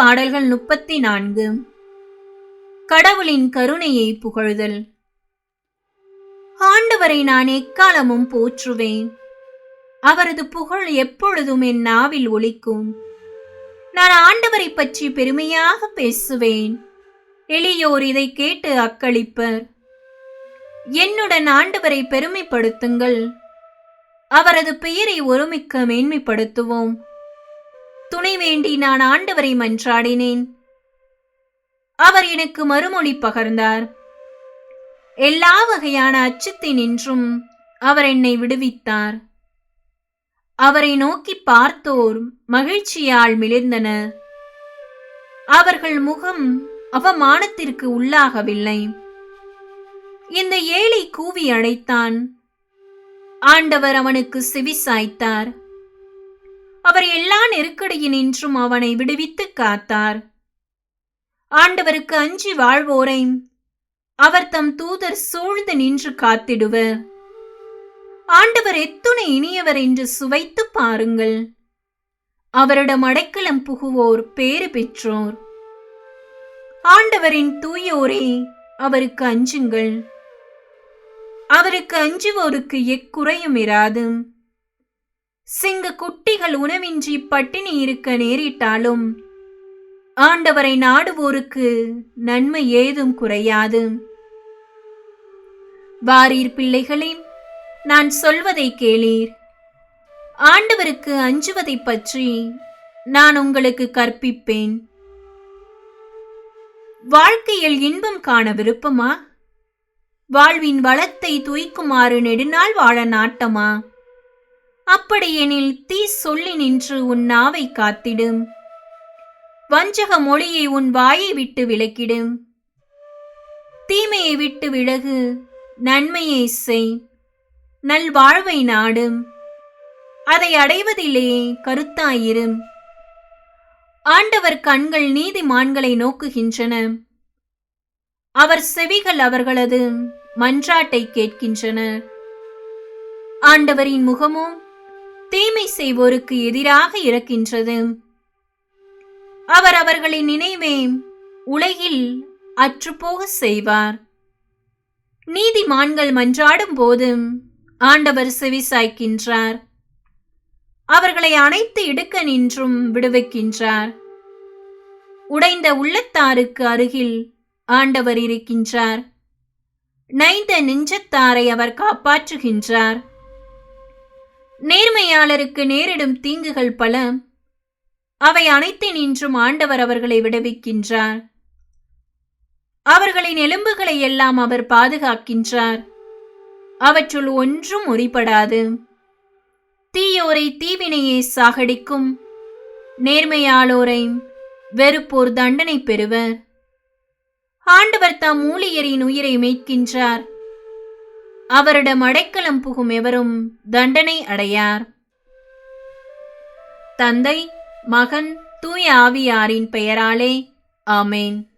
பாடல்கள் முப்பத்தி நான்கு. கடவுளின் கருணையை புகழுதல். ஆண்டவரை நான் எக்காலமும் போற்றுவேன். அவரது புகழ் எப்பொழுதும் என் நாவில் ஒலிக்கும். நான் ஆண்டவரை பற்றி பெருமையாக பேசுவேன். எளியோர் இதை கேட்டு அக்களிப்பர். என்னுடன் ஆண்டவரை பெருமைப்படுத்துங்கள். அவரது பெயரை ஒருமிக்க மேன்மைப்படுத்துவோம். துணை வேண்டி நான் ஆண்டவரை மன்றாடினேன். அவர் எனக்கு மறுமொழி பகர்ந்தார். எல்லா வகையான அச்சத்தினின்றும் அவர் என்னை விடுவித்தார். அவரை நோக்கி பார்த்தோர் மகிழ்ச்சியால் மிளிர்ந்தனர். அவர்கள் முகம் அவமானத்திற்கு உள்ளாகவில்லை. இந்த ஏழை கூவி அழைத்தான் ஆண்டவர் அவனுக்கு செவி சாய்த்தார். அவர் எல்லா நெருக்கடியினின்றும் அவனை விடுவித்து காத்தார். ஆண்டவருக்கு அஞ்சி வாழ்வோரை அவர் தம் தூதர் சூழ்ந்து நின்று காத்திடுவர். ஆண்டவர் எத்துணை இனியவர் என்று சுவைத்து பாருங்கள். அவரிடம் அடைக்கலம் புகுவோர் பேறு பெற்றோர். ஆண்டவரின் தூயோரே அவருக்கு அஞ்சுங்கள். அவருக்கு அஞ்சுவோருக்கு எக்குறையும் இராது. சிங்க குட்டிகள் உணவின்றி பட்டினி இருக்க நேரிட்டாலும் ஆண்டவரை நாடுவோருக்கு நன்மை ஏதும் குறையாது. வாரீர் பிள்ளைகளே நான் சொல்வதை கேளீர். ஆண்டவருக்கு அஞ்சுவதை பற்றி நான் உங்களுக்கு கற்பிப்பேன். வாழ்க்கையில் இன்பம் காண விருப்பமா? வாழ்வின் வளத்தை துய்க்குமாறு நெடுநாள் வாழ நாட்டமா? அப்படியெனில் தீ சொல்லி நின்று உன் நாவை காத்திடும். வஞ்சக மொழியை உன் வாயை விட்டு விலக்கிடும். தீமையை விட்டு விலகு நன்மையை செய். நல்வாழ்வை நாடும். அதை அடைவதிலே கருத்தாயிரும். ஆண்டவர் கண்கள் நீதிமான்களை நோக்குகின்றன. அவர் செவிகள் அவர்களது மன்றாட்டை கேட்கின்றன. ஆண்டவரின் முகமோ தீமை செய்வோருக்கு எதிராக இருக்கின்றது அவர் அவர்களின் நினைவே உலகில் அற்றுப்போக செய்வார். நீதிமான்கள் மன்றாடும் போதும் ஆண்டவர் செவிசாய்க்கின்றார். அவர்களை அனைத்து இடுக்க நின்றும் விடுவிக்கின்றார். உடைந்த உள்ளத்தாருக்கு அருகில் ஆண்டவர் இருக்கின்றார். நைந்த நெஞ்சத்தாரை அவர் காப்பாற்றுகின்றார். நேர்மையாளருக்கு நேரிடும் தீங்குகள் பல. அவை அனைத்தினின்றும் ஆண்டவர் அவர்களை விடுவிக்கின்றார். அவர்களின் எலும்புகளை எல்லாம் அவர் பாதுகாக்கின்றார். அவற்றுள் ஒன்றும் முறிப்படாது தீயோரை தீவினையை சாகடிக்கும். நேர்மையாளோரை வெறுப்போர் தண்டனை பெறுவர். ஆண்டவர் தாம் ஊழியரின் உயிரை மீட்கின்றார் அவரிடம் அடைக்கலம் புகும் எவரும் தண்டனை அடையார். தந்தை மகன் தூய ஆவியாரின் பெயராலே ஆமேன்.